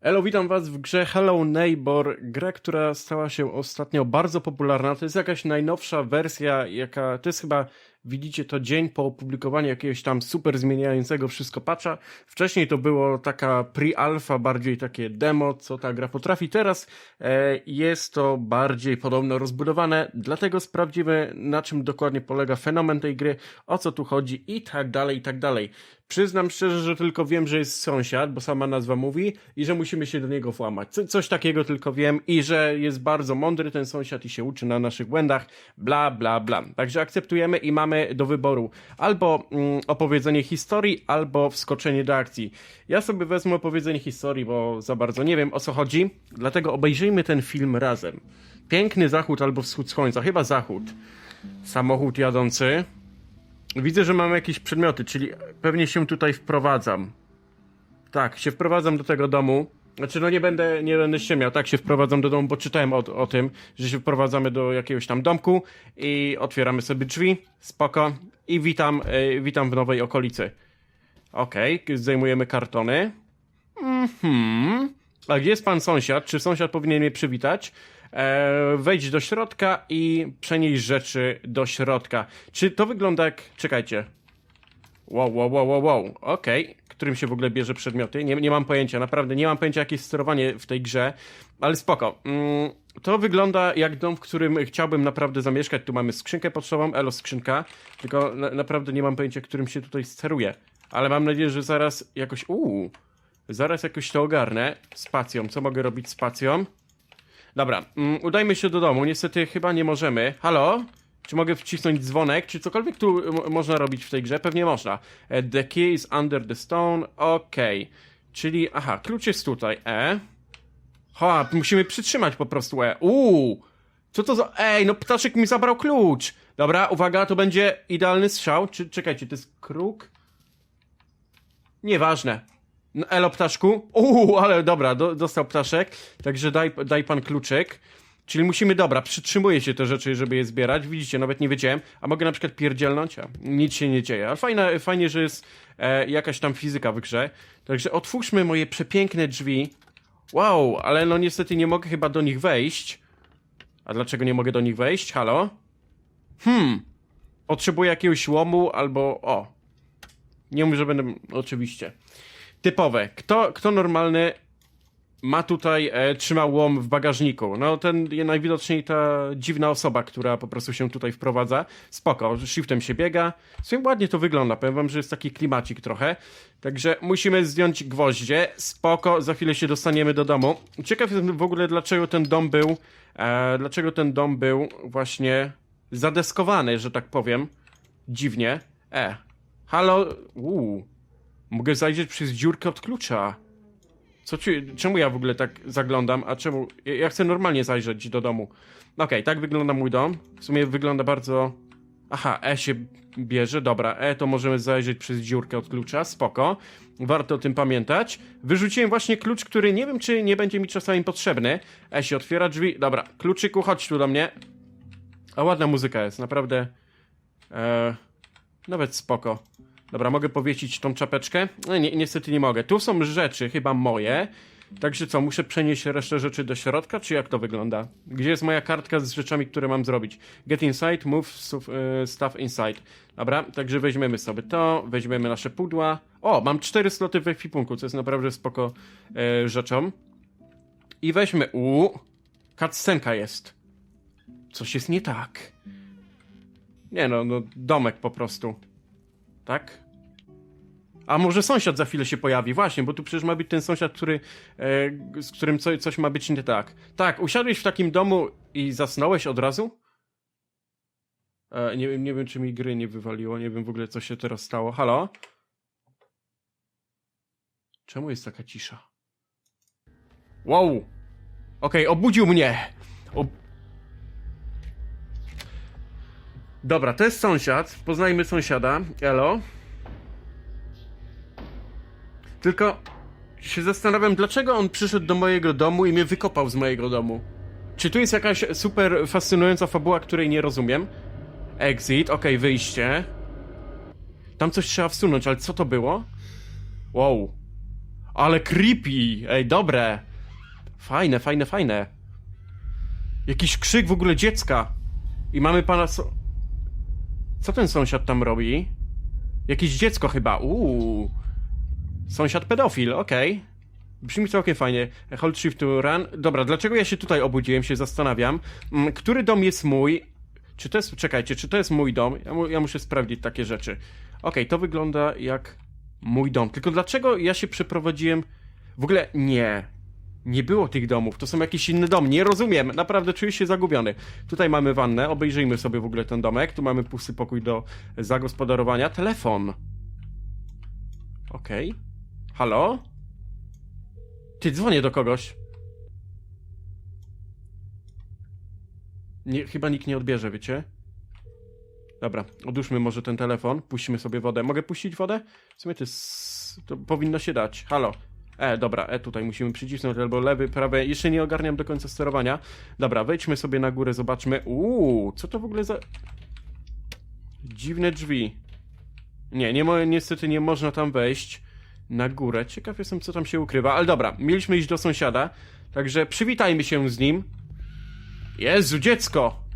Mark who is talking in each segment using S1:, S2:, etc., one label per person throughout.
S1: Elo, witam was w grze Hello Neighbor, gra, która stała się ostatnio bardzo popularna. To jest jakaś najnowsza wersja, jaka, to jest chyba, widzicie to dzień po opublikowaniu jakiegoś tam super zmieniającego wszystko patcha. Wcześniej to było taka pre-alpha, bardziej takie demo, co ta gra potrafi. Teraz e, jest to bardziej podobno rozbudowane, dlatego sprawdzimy, na czym dokładnie polega fenomen tej gry, o co tu chodzi i tak dalej, i tak dalej. Przyznam szczerze, że tylko wiem, że jest sąsiad, bo sama nazwa mówi, i że musimy się do niego włamać. Co, coś takiego tylko wiem i że jest bardzo mądry ten sąsiad i się uczy na naszych błędach, bla, bla, bla. Także akceptujemy i mamy do wyboru albo mm, opowiedzenie historii, albo wskoczenie do akcji. Ja sobie wezmę opowiedzenie historii, bo za bardzo nie wiem o co chodzi, dlatego obejrzyjmy ten film razem. Piękny zachód albo wschód słońca, chyba zachód. Samochód jadący. Widzę, że mam jakieś przedmioty, czyli pewnie się tutaj wprowadzam. Tak, się wprowadzam do tego domu. Znaczy, no nie będę, nie będę ściemiał, tak się wprowadzam do domu, bo czytałem o, o tym, że się wprowadzamy do jakiegoś tam domku i otwieramy sobie drzwi, spoko, i witam, e, witam w nowej okolicy. Okej, zdejmujemy kartony. Mhm. A gdzie jest pan sąsiad? Czy sąsiad powinien mnie przywitać? E, wejdź do środka i przenieść rzeczy do środka. Czy to wygląda jak... Czekajcie. Wow, wow, wow, wow, wow. Okej. Którym się w ogóle bierze przedmioty? Nie, nie mam pojęcia, naprawdę nie mam pojęcia, jakie jest sterowanie w tej grze, ale spoko. Mm, to wygląda jak dom, w którym chciałbym naprawdę zamieszkać. Tu mamy skrzynkę pocztową, elo skrzynka, tylko na, naprawdę nie mam pojęcia, którym się tutaj steruje. Ale mam nadzieję, że zaraz jakoś... Uuu, zaraz jakoś to ogarnę. Spacją, co mogę robić spacją? Dobra, mm, udajmy się do domu. Niestety chyba nie możemy. Halo? Czy mogę wcisnąć dzwonek? Czy cokolwiek tu m- można robić w tej grze? Pewnie można. E, The key is under the stone. Okej. Czyli, aha, klucz jest tutaj. E. Ha, musimy przytrzymać po prostu E. Uuu! Co to za... Ej, no ptaszek mi zabrał klucz! Dobra, uwaga, to będzie idealny strzał. Czy, czekajcie, to jest kruk? Nieważne. No, elo, ptaszku. Uuu, ale dobra, do, dostał ptaszek. Także daj, daj pan kluczyk. Czyli musimy, dobra, przytrzymuję się te rzeczy, żeby je zbierać. Widzicie, nawet nie wiedziałem. A mogę na przykład pierdzielnąć? A, nic się nie dzieje. Ale fajne, fajnie, że jest e, jakaś tam fizyka w grze. Także otwórzmy moje przepiękne drzwi. Wow, ale no niestety nie mogę chyba do nich wejść. A dlaczego nie mogę do nich wejść? Halo? Hmm. Potrzebuję jakiegoś łomu albo... O. Nie mówię, że będę... Oczywiście. Typowe. Kto, kto normalny ma tutaj e, trzymał łom w bagażniku. No ten najwidoczniej ta dziwna osoba, która po prostu się tutaj wprowadza. Spoko, shiftem się biega. Swoim ładnie to wygląda, powiem wam, że jest taki klimacik trochę. Także musimy zdjąć gwoździe. Spoko, za chwilę się dostaniemy do domu. Ciekaw jestem w ogóle dlaczego ten dom był, e, dlaczego ten dom był właśnie zadeskowany, że tak powiem. Dziwnie. E, halo, uuu. Mogę zajrzeć przez dziurkę od klucza. Co ci, czemu ja w ogóle tak zaglądam, a czemu... Ja, ja chcę normalnie zajrzeć do domu. Okej, tak wygląda mój dom. W sumie wygląda bardzo... Aha, E się bierze, dobra, E to możemy zajrzeć przez dziurkę od klucza, spoko. Warto o tym pamiętać. Wyrzuciłem właśnie klucz, który nie wiem, czy nie będzie mi czasami potrzebny. E się otwiera drzwi, dobra, kluczyku, chodź tu do mnie. A ładna muzyka jest, naprawdę... E, nawet spoko. Dobra, mogę powiesić tą czapeczkę? No, ni niestety nie mogę. Tu są rzeczy, chyba moje. Także co, muszę przenieść resztę rzeczy do środka, czy jak to wygląda? Gdzie jest moja kartka z rzeczami, które mam zrobić? Get inside, move stuff, e, stuff inside. Dobra, także weźmiemy sobie to, weźmiemy nasze pudła. O, mam cztery sloty w ekwipunku, co jest naprawdę spoko e, rzeczą. I weźmy, u, cutscenka jest. Coś jest nie tak. Nie no, no, domek po prostu. Tak? A może sąsiad za chwilę się pojawi? Właśnie, bo tu przecież ma być ten sąsiad, który, e, z którym co, coś ma być nie tak. Tak, usiadłeś w takim domu i zasnąłeś od razu? E, nie, nie wiem, czy mi gry nie wywaliło, nie wiem w ogóle, co się teraz stało. Halo? Czemu jest taka cisza? Wow! Okej, obudził mnie! Ob... Dobra, to jest sąsiad. Poznajmy sąsiada. Elo. Tylko się zastanawiam, dlaczego on przyszedł do mojego domu i mnie wykopał z mojego domu. Czy tu jest jakaś super fascynująca fabuła, której nie rozumiem? Exit, okej, wyjście. Tam coś trzeba wsunąć, ale co to było? Wow. Ale creepy! Ej, dobre! Fajne, fajne, fajne. Jakiś krzyk w ogóle dziecka. I mamy pana so... Co ten sąsiad tam robi? Jakieś dziecko chyba. Uuu. Sąsiad pedofil, okej. Brzmi całkiem fajnie. Hold shift to run. Dobra, dlaczego ja się tutaj obudziłem, się zastanawiam. Mm, Który dom jest mój? Czy to jest... Czekajcie, czy to jest mój dom? Ja, mu, ja muszę sprawdzić takie rzeczy. Okej, to wygląda jak mój dom. Tylko dlaczego ja się przeprowadziłem... W ogóle nie. Nie było tych domów, to są jakieś inne domy, nie rozumiem, naprawdę czuję się zagubiony. Tutaj mamy wannę, obejrzyjmy sobie w ogóle ten domek, tu mamy pusty pokój do zagospodarowania, telefon. Okej. Halo? Ty, dzwonię do kogoś. Nie, chyba nikt nie odbierze, wiecie? Dobra, odłóżmy może ten telefon, puścimy sobie wodę. Mogę puścić wodę? W sumie to jest... to powinno się dać. Halo? E, dobra, E tutaj musimy przycisnąć, albo lewy, prawy. Jeszcze nie ogarniam do końca sterowania. Dobra, wejdźmy sobie na górę, zobaczmy. Uuu, co to w ogóle za... Dziwne drzwi. Nie, nie niestety nie można tam wejść na górę. Ciekaw jestem, co tam się ukrywa, ale dobra, mieliśmy iść do sąsiada, także przywitajmy się z nim. Jezu, dziecko!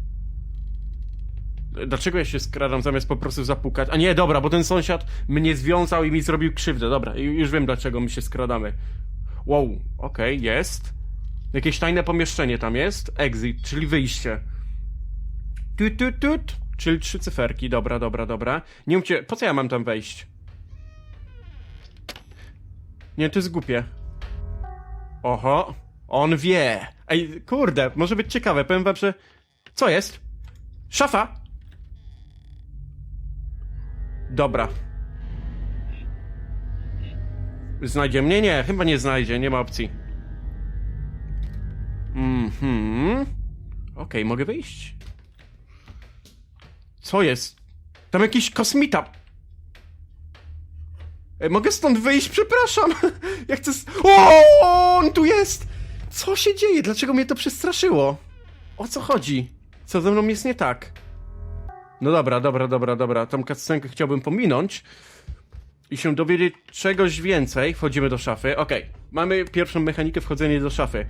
S1: Dlaczego ja się skradam zamiast po prostu zapukać? A nie, dobra, bo ten sąsiad mnie związał i mi zrobił krzywdę. Dobra, ju- już wiem dlaczego my się skradamy. Wow, okej, jest. Jakieś tajne pomieszczenie tam jest. Exit, czyli wyjście. Tut, tut, tut. Czyli trzy cyferki. Dobra, dobra, dobra. Nie mówcie, po co ja mam tam wejść? Nie, to jest głupie. Oho, on wie. Ej, kurde, może być ciekawe. Powiem wam, że... Co jest? Szafa! Dobra. Znajdzie mnie? Nie, chyba nie znajdzie, nie ma opcji. Mhm. Okej, mogę wyjść. Co jest? Tam jakiś kosmita. Ej, mogę stąd wyjść? Przepraszam. Ja chcę... O, on tu jest! Co się dzieje? Dlaczego mnie to przestraszyło? O co chodzi? Co ze mną jest nie tak? No dobra, dobra, dobra, dobra. Tą cutscenkę chciałbym pominąć i się dowiedzieć czegoś więcej. Wchodzimy do szafy. Okej, mamy pierwszą mechanikę wchodzenia do szafy.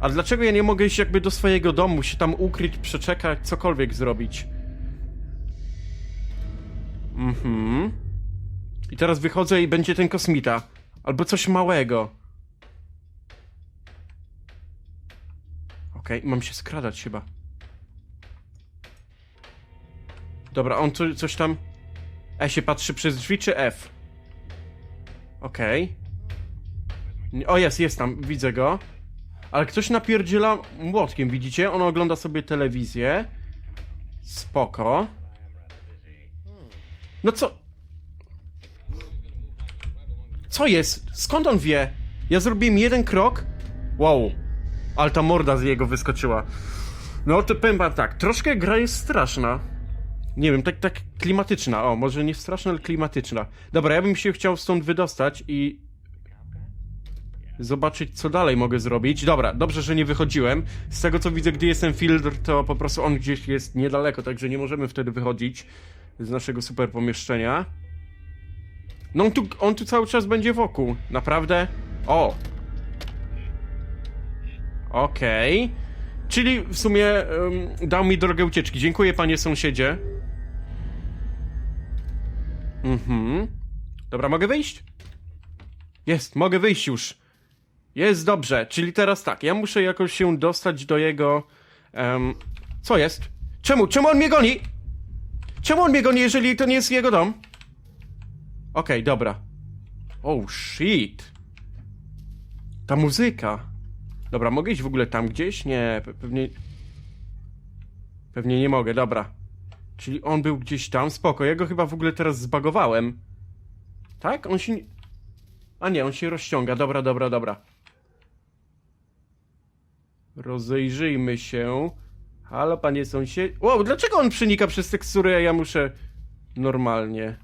S1: A dlaczego ja nie mogę iść jakby do swojego domu, się tam ukryć, przeczekać, cokolwiek zrobić? Mhm. I teraz wychodzę i będzie ten kosmita. Albo coś małego. Okej, mam się skradać chyba. Dobra, on co, coś tam... E się patrzy przez drzwi, czy F? Okej. Nie- O, jest, jest tam, widzę go. Ale ktoś napierdziela młotkiem, widzicie? On ogląda sobie telewizję. Spoko. No co? Co jest? Skąd on wie? Ja zrobiłem jeden krok. Wow. Ale ta morda z jego wyskoczyła. No to powiem tak, troszkę gra jest straszna. Nie wiem, tak, tak klimatyczna. O, może nie straszna, ale klimatyczna. Dobra, ja bym się chciał stąd wydostać i zobaczyć, co dalej mogę zrobić. Dobra, dobrze, że nie wychodziłem. Z tego, co widzę, gdy jest ten filtr, to po prostu on gdzieś jest niedaleko, także nie możemy wtedy wychodzić z naszego super pomieszczenia. No on tu, on tu cały czas będzie wokół. Naprawdę? O! Okej. Czyli w sumie em, dał mi drogę ucieczki. Dziękuję, panie sąsiedzie. Mhm. Dobra, mogę wyjść? Jest, mogę wyjść już. Jest dobrze, czyli teraz tak, ja muszę jakoś się dostać do jego... em, co jest? Czemu? Czemu on mnie goni? Czemu on mnie goni, jeżeli to nie jest jego dom? Okej, dobra. Oh, shit. Ta muzyka. Dobra, mogę iść w ogóle tam gdzieś? Nie, pe- pewnie... Pewnie nie mogę, dobra. Czyli on był gdzieś tam, spoko. Ja go chyba w ogóle teraz zbagowałem. Tak? On się. A nie, on się rozciąga. Dobra, dobra, dobra. Rozejrzyjmy się. Halo, panie sąsied... Wow, dlaczego on przenika przez tekstury, a ja muszę... Normalnie.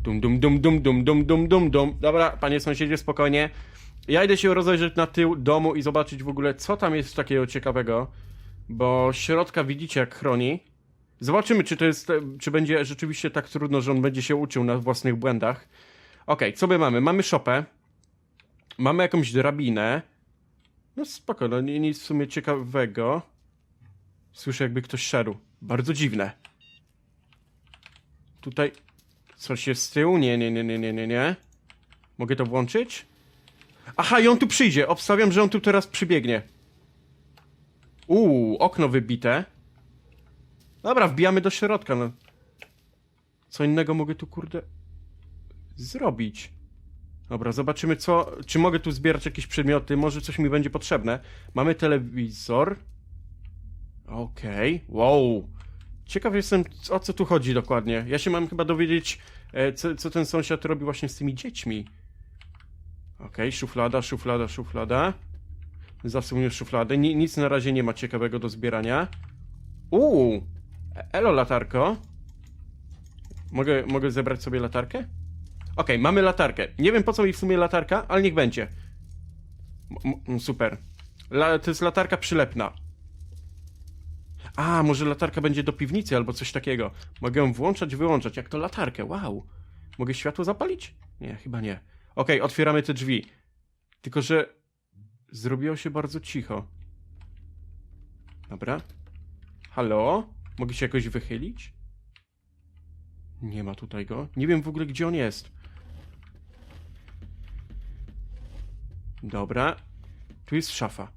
S1: Dum, dum, dum, dum, dum, dum, dum, dum, dum. Dobra, panie sąsiedzie, spokojnie. Ja idę się rozejrzeć na tył domu i zobaczyć w ogóle, co tam jest takiego ciekawego. Bo środka widzicie, jak chroni. Zobaczymy, czy to jest, czy będzie rzeczywiście tak trudno, że on będzie się uczył na własnych błędach. Okej, co my mamy? Mamy szopę. Mamy jakąś drabinę. No spoko, no nic w sumie ciekawego. Słyszę jakby ktoś szedł. Bardzo dziwne. Tutaj coś jest z tyłu? Nie, nie, nie, nie, nie, nie, nie. Mogę to włączyć? Aha, i on tu przyjdzie. Obstawiam, że on tu teraz przybiegnie. Uuu, okno wybite. Dobra, wbijamy do środka, no. Co innego mogę tu, kurde, zrobić? Dobra, zobaczymy co... Czy mogę tu zbierać jakieś przedmioty? Może coś mi będzie potrzebne. Mamy telewizor. Okej, wow. Ciekaw jestem, o co tu chodzi dokładnie. Ja się mam chyba dowiedzieć, e, co, co ten sąsiad robi właśnie z tymi dziećmi. Okej, szuflada, szuflada, szuflada. Zasunię szufladę. Ni, nic na razie nie ma ciekawego do zbierania. Uuu! Elo, latarko. Mogę, mogę zebrać sobie latarkę? Okej, mamy latarkę. Nie wiem po co mi w sumie latarka, ale niech będzie. M- super. La, to jest latarka przylepna. A, może latarka będzie do piwnicy albo coś takiego. Mogę ją włączać, wyłączać, jak to latarkę. Wow. Mogę światło zapalić? Nie, chyba nie. Okej, otwieramy te drzwi. Tylko, że zrobiło się bardzo cicho. Dobra. Halo? Mogę się jakoś wychylić? Nie ma tutaj go. Nie wiem w ogóle, gdzie on jest. Dobra. Tu jest szafa.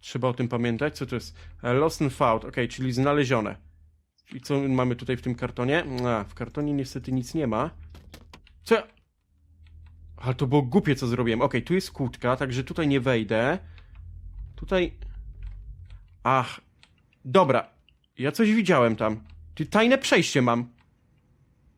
S1: Trzeba o tym pamiętać. Co to jest? Lost and found. Ok, czyli znalezione. I co mamy tutaj w tym kartonie? A, w kartonie niestety nic nie ma. Co. Ale to było głupie, co zrobiłem. Ok, tu jest kłódka, także tutaj nie wejdę. Tutaj... Ach. Dobra. Ja coś widziałem tam. Ty tajne przejście mam.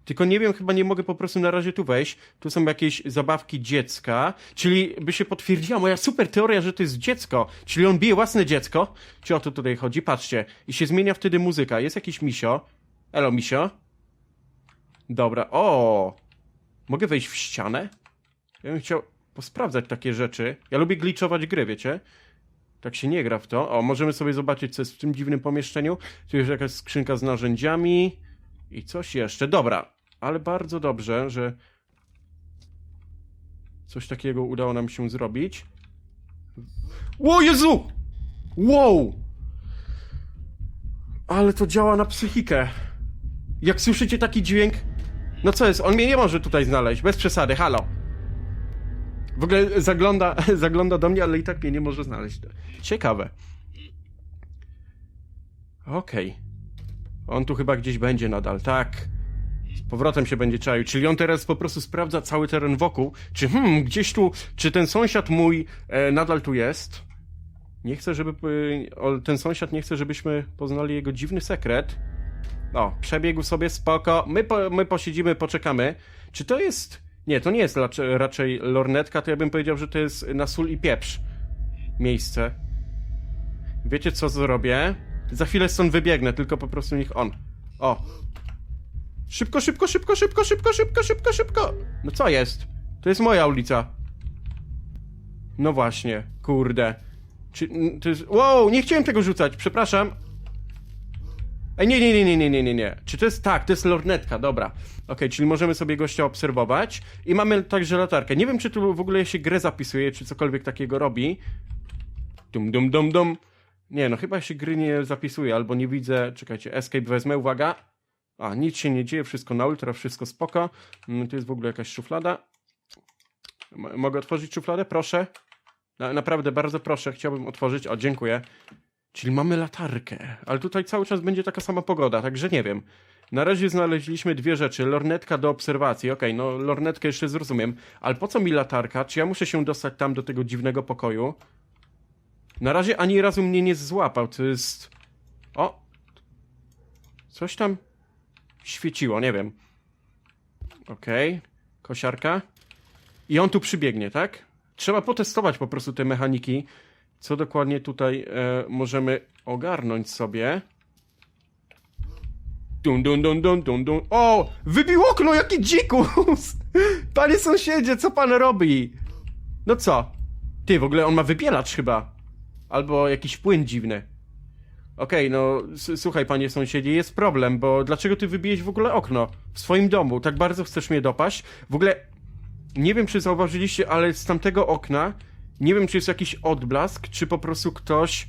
S1: Tylko nie wiem, chyba nie mogę po prostu na razie tu wejść. Tu są jakieś zabawki dziecka, czyli by się potwierdziła moja super teoria, że to jest dziecko. Czyli on bije własne dziecko. Czy o to tutaj chodzi? Patrzcie. I się zmienia wtedy muzyka. Jest jakiś misio. Elo, misio. Dobra. O! Mogę wejść w ścianę? Ja bym chciał posprawdzać takie rzeczy. Ja lubię glitchować gry, wiecie? Tak się nie gra w to. O, możemy sobie zobaczyć, co jest w tym dziwnym pomieszczeniu. Tu jest jakaś skrzynka z narzędziami. I coś jeszcze. Dobra, ale bardzo dobrze, że coś takiego udało nam się zrobić. O Jezu! Wow! Ale to działa na psychikę. Jak słyszycie taki dźwięk... No co jest? On mnie nie może tutaj znaleźć. Bez przesady, halo. W ogóle zagląda, zagląda do mnie, ale i tak mnie nie może znaleźć. Ciekawe. Okej. On tu chyba gdzieś będzie nadal, tak. Z powrotem się będzie czaił. Czyli on teraz po prostu sprawdza cały teren wokół. Czy hmm, gdzieś tu, czy ten sąsiad mój e, nadal tu jest? Nie chcę, żeby. ten sąsiad nie chce, żebyśmy poznali jego dziwny sekret. O, przebiegł sobie spoko. My, po, my posiedzimy, poczekamy. Czy to jest. Nie, to nie jest raczej, raczej lornetka, to ja bym powiedział, że to jest na sól i pieprz miejsce. Wiecie co zrobię? Za chwilę stąd wybiegnę, tylko po prostu niech on. O. Szybko, szybko, szybko, szybko, szybko, szybko, szybko, szybko. No co jest? To jest moja ulica. No właśnie, kurde. Czy to jest... Wow, nie chciałem tego rzucać, przepraszam. Ej, nie, nie, nie, nie, nie, nie, nie, nie. Czy to jest tak, to jest lornetka, dobra. Okej, czyli możemy sobie gościa obserwować. I mamy także latarkę. Nie wiem, czy tu w ogóle się grę zapisuje, czy cokolwiek takiego robi. Dum, dum, dum, dum. Nie, no chyba się gry nie zapisuje, albo nie widzę. Czekajcie, escape wezmę, uwaga. A, nic się nie dzieje, wszystko na ultra, wszystko spoko. Mm, Tu jest w ogóle jakaś szuflada. M- mogę otworzyć szufladę? Proszę. Na, naprawdę, bardzo proszę, chciałbym otworzyć. O, dziękuję. Czyli mamy latarkę, ale tutaj cały czas będzie taka sama pogoda, także nie wiem. Na razie znaleźliśmy dwie rzeczy. Lornetka do obserwacji. Okej, no lornetkę jeszcze zrozumiem, ale po co mi latarka? Czy ja muszę się dostać tam do tego dziwnego pokoju? Na razie ani razu mnie nie złapał, to jest... O! Coś tam świeciło, nie wiem. Okej, kosiarka. I on tu przybiegnie, tak? Trzeba potestować po prostu te mechaniki, co dokładnie tutaj e, możemy ogarnąć sobie. Dun, dun, dun, dun, dun, dun. O! Wybił okno, jaki dzikus! Panie sąsiedzie, co pan robi? No co? Ty, w ogóle on ma wybielacz chyba. Albo jakiś płyn dziwny. Okej, no s- słuchaj, panie sąsiedzie, jest problem, bo dlaczego ty wybiłeś w ogóle okno w swoim domu? Tak bardzo chcesz mnie dopaść? W ogóle Nie wiem, czy zauważyliście, ale z tamtego okna nie wiem, czy jest jakiś odblask, czy po prostu ktoś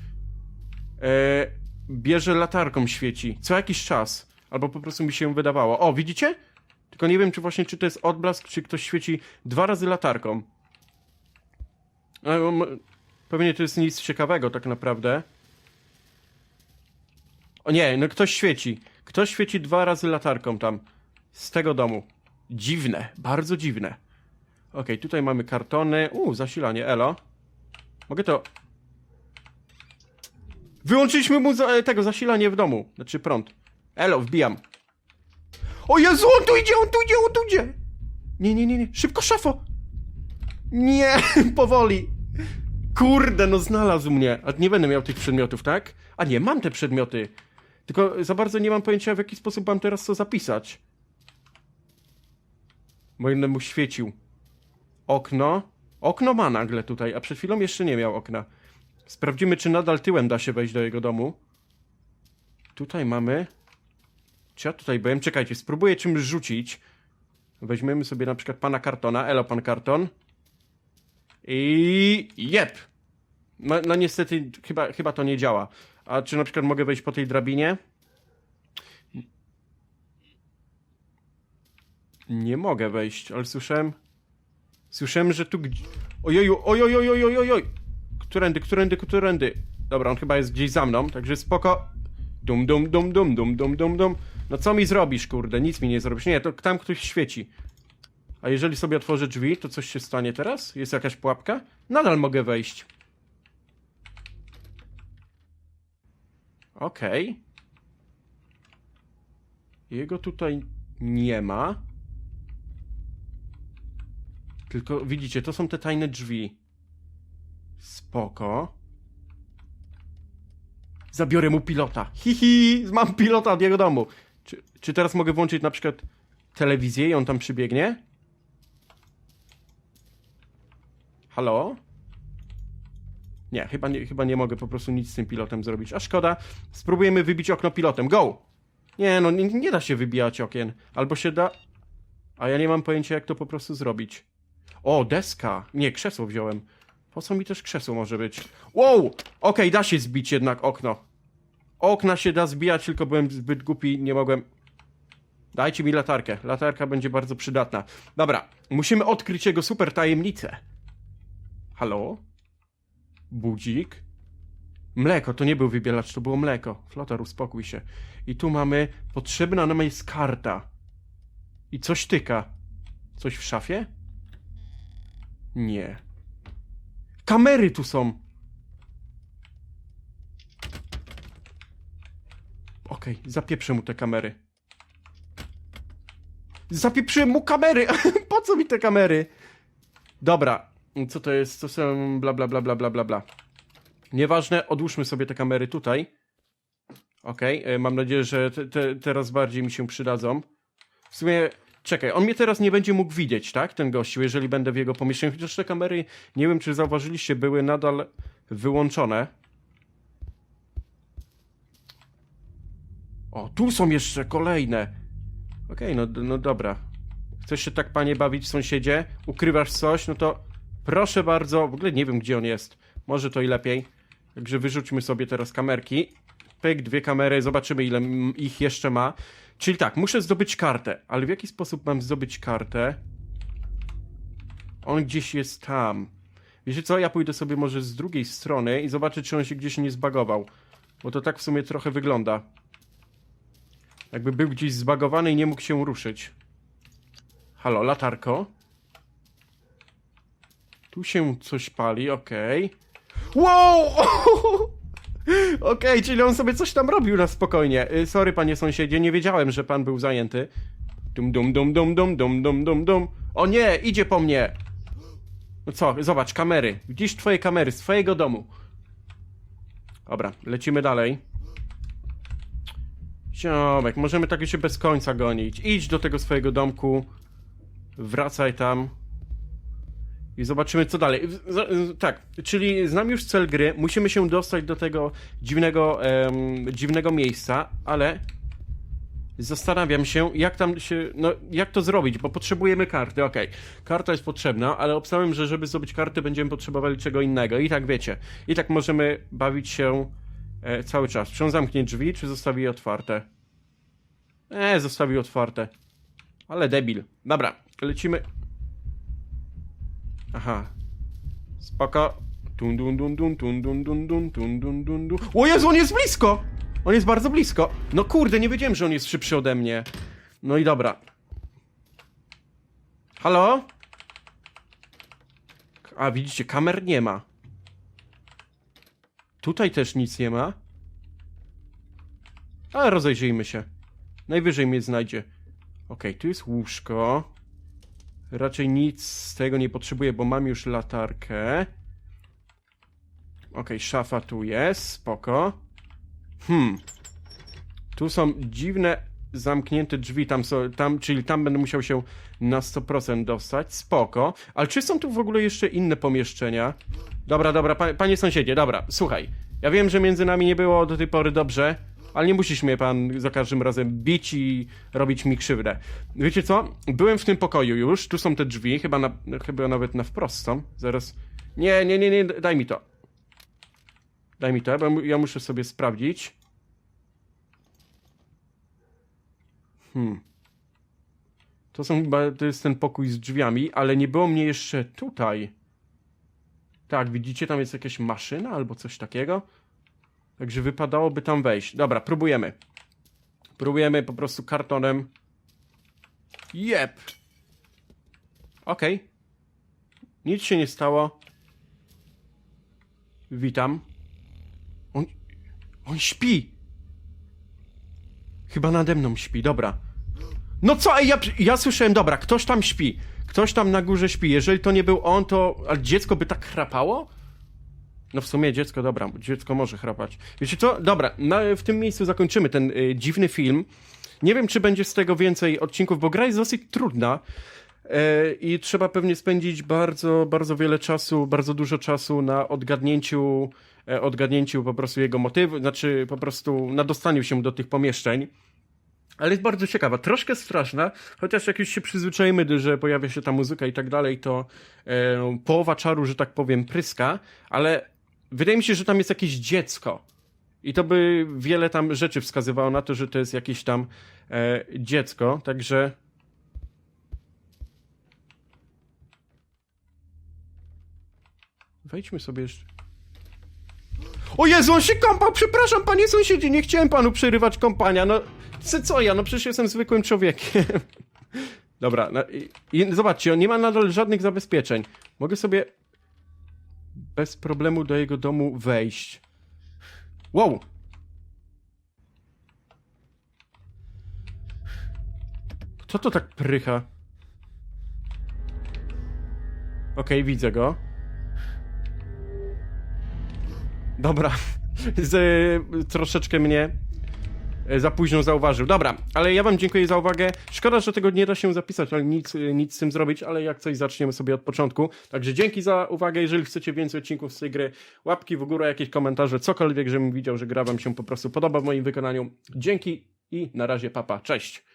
S1: e, bierze latarką świeci. Co jakiś czas. Albo po prostu mi się wydawało. O, widzicie? Tylko nie wiem, czy właśnie, czy to jest odblask, czy ktoś świeci dwa razy latarką. E, Pewnie to jest nic ciekawego tak naprawdę. O nie, no ktoś świeci. Ktoś świeci dwa razy latarką tam. Z tego domu. Dziwne, bardzo dziwne. Okej, tutaj mamy kartony. U, zasilanie, elo. Mogę to... Wyłączyliśmy mu za, tego zasilanie w domu. Znaczy prąd. Elo, wbijam. O Jezu, on tu idzie, on tu idzie, on tu idzie! Nie, nie, nie, nie. Szybko, szafo! Nie, powoli. Kurde, no znalazł mnie. A nie będę miał tych przedmiotów, tak? A nie, mam te przedmioty. Tylko za bardzo nie mam pojęcia, w jaki sposób mam teraz to zapisać. Bo mu świecił. Okno. Okno ma nagle tutaj, a przed chwilą jeszcze nie miał okna. Sprawdzimy, czy nadal tyłem da się wejść do jego domu. Tutaj mamy... Czy ja tutaj byłem? Czekajcie, spróbuję czymś rzucić. Weźmiemy sobie na przykład pana kartona. Elo, pan karton. I... Jep! No, no niestety, chyba, chyba to nie działa. A czy na przykład mogę wejść po tej drabinie? Nie mogę wejść, ale słyszałem... Słyszałem, że tu... gdz- Ojoju, ojojojojojojoj! Którędy, którędy, którędy? Dobra, on chyba jest gdzieś za mną, także spoko. Dum, dum, dum, dum, dum, dum, dum, dum. No co mi zrobisz, kurde? Nic mi nie zrobisz. Nie, to tam ktoś świeci. A jeżeli sobie otworzę drzwi, to coś się stanie teraz? Jest jakaś pułapka? Nadal mogę wejść. Okej. Jego tutaj nie ma. Tylko widzicie, to są te tajne drzwi. Spoko. Zabiorę mu pilota. Hihi, mam pilota od jego domu. Czy, czy teraz mogę włączyć na przykład telewizję i on tam przybiegnie? Halo? Nie, chyba nie, chyba nie mogę po prostu nic z tym pilotem zrobić. A szkoda. Spróbujemy wybić okno pilotem. Go! Nie, no nie, nie da się wybijać okien. Albo się da... A ja nie mam pojęcia, jak to po prostu zrobić. O, deska. Nie, krzesło wziąłem. Po co mi też krzesło może być? Wow! Okej, da się zbić jednak okno. Okna się da zbijać, tylko byłem zbyt głupi, nie mogłem... Dajcie mi latarkę. Latarka będzie bardzo przydatna. Dobra, musimy odkryć jego super tajemnicę. Halo? Budzik? Mleko, to nie był wybielacz, to było mleko. Flotar, uspokój się. I tu mamy... Potrzebna nam jest karta. I coś tyka. Coś w szafie? Nie. Kamery tu są! Okej, zapieprzę mu te kamery. Zapieprzyłem mu kamery! po co mi te kamery? Dobra, co to jest? To są bla bla bla bla bla bla bla. Nieważne, odłóżmy sobie te kamery tutaj. Okej, e, mam nadzieję, że te, te, teraz bardziej mi się przydadzą. W sumie, czekaj, on mnie teraz nie będzie mógł widzieć, tak? Ten gościu, jeżeli będę w jego pomieszczeniu. Chociaż te kamery, nie wiem czy zauważyliście, były nadal wyłączone. O, tu są jeszcze kolejne. Okej, no, no dobra. Chcesz się tak, panie, bawić, sąsiedzie? Ukrywasz coś? No to proszę bardzo. W ogóle nie wiem, gdzie on jest. Może to i lepiej. Także wyrzućmy sobie teraz kamerki. Pyk, dwie kamery, zobaczymy, ile ich jeszcze ma. Czyli tak, muszę zdobyć kartę. Ale w jaki sposób mam zdobyć kartę? On gdzieś jest tam. Wiecie co? Ja pójdę sobie może z drugiej strony i zobaczę, czy on się gdzieś nie zbagował. Bo to tak w sumie trochę wygląda. Jakby był gdzieś zbagowany i nie mógł się ruszyć. Halo, latarko? Tu się coś pali, okej. Wow! Okej, czyli on sobie coś tam robił na spokojnie. Y, sorry, panie sąsiedzie, nie wiedziałem, że pan był zajęty. Dum dum dum dum dum dum dum dum dum. O nie, idzie po mnie! No co, zobacz, kamery. Widzisz twoje kamery z twojego domu. Dobra, lecimy dalej. Ziomek, możemy tak się bez końca gonić. Idź do tego swojego domku. Wracaj tam. I zobaczymy, co dalej. Z- Tak, czyli znam już cel gry. Musimy się dostać do tego dziwnego, dziwnego miejsca, ale. Zastanawiam się, jak tam się, no, jak to zrobić, bo potrzebujemy karty, okej. Karta jest potrzebna, ale obstawiam, że żeby zdobyć karty będziemy potrzebowali czego innego. I tak wiecie, i tak możemy bawić się e, cały czas. Czy on zamknie drzwi, czy zostawi je otwarte? E, zostawił otwarte. Ale debil. Dobra, lecimy. Aha. Spoko. Tun dun dun dun tun dun dun dun tun dun dun dun. O Jezu, on jest blisko! On jest bardzo blisko. No kurde, nie wiedziałem, że on jest szybszy ode mnie. No i dobra. Halo? A, widzicie, kamer nie ma. Tutaj też nic nie ma. Ale rozejrzyjmy się. Najwyżej mnie znajdzie. Okej, tu jest łóżko. Raczej nic z tego nie potrzebuję, bo mam już latarkę. Okej, szafa tu jest, spoko. Hmm. Tu są dziwne zamknięte drzwi, tam są, tam, czyli tam będę musiał się na 100% dostać, spoko. Ale czy są tu w ogóle jeszcze inne pomieszczenia? Dobra, dobra, pa, panie sąsiedzie, dobra, słuchaj. Ja wiem, że między nami nie było do tej pory dobrze, ale nie musisz mnie pan za każdym razem bić i robić mi krzywdę. Wiecie co? Byłem w tym pokoju już, tu są te drzwi, chyba, na, chyba nawet na wprost są. Zaraz. Nie, nie, nie, nie, daj mi to. Daj mi to, bo ja muszę sobie sprawdzić. Hmm. To są chyba, to jest ten pokój z drzwiami, ale nie było mnie jeszcze tutaj. Tak, widzicie, tam jest jakaś maszyna albo coś takiego. Także wypadałoby tam wejść. Dobra, próbujemy. Próbujemy po prostu kartonem. Jep. Okej. Nic się nie stało. Witam. On. On śpi. Chyba nade mną śpi, dobra. No co, ej, ja, ja słyszałem, dobra, ktoś tam śpi. Ktoś tam na górze śpi. Jeżeli to nie był on, to. Ale dziecko by tak chrapało? No w sumie dziecko, dobra, dziecko może chrapać. Wiecie co? Dobra, w tym miejscu zakończymy ten y, dziwny film. Nie wiem, czy będzie z tego więcej odcinków, bo gra jest dosyć trudna e, i trzeba pewnie spędzić bardzo, bardzo wiele czasu, bardzo dużo czasu na odgadnięciu, e, odgadnięciu po prostu jego motywu, znaczy po prostu na dostaniu się do tych pomieszczeń. Ale jest bardzo ciekawa, troszkę straszna, chociaż jak już się przyzwyczajemy, że pojawia się ta muzyka i tak dalej, to e, połowa czaru, że tak powiem, pryska, ale wydaje mi się, że tam jest jakieś dziecko. I to by wiele tam rzeczy wskazywało na to, że to jest jakieś tam e, dziecko, także... Wejdźmy sobie jeszcze... O Jezu, on się kąpał! Przepraszam, panie sąsiedzie, nie chciałem panu przerywać kąpania, no... Co, co ja? No przecież jestem zwykłym człowiekiem. Dobra, no, i, i zobaczcie, on nie ma nadal żadnych zabezpieczeń. Mogę sobie bez problemu do jego domu wejść. Wow! Kto to tak prycha? Okej, widzę go. Dobra. Z, troszeczkę mnie za późno zauważył. Dobra, ale ja wam dziękuję za uwagę. Szkoda, że tego nie da się zapisać, ale nic, e, nic z tym zrobić, ale jak coś zaczniemy sobie od początku. Także dzięki za uwagę. Jeżeli chcecie więcej odcinków z tej gry, łapki w górę, jakieś komentarze, cokolwiek, żebym widział, że gra wam się po prostu podoba w moim wykonaniu. Dzięki i na razie papa. Cześć!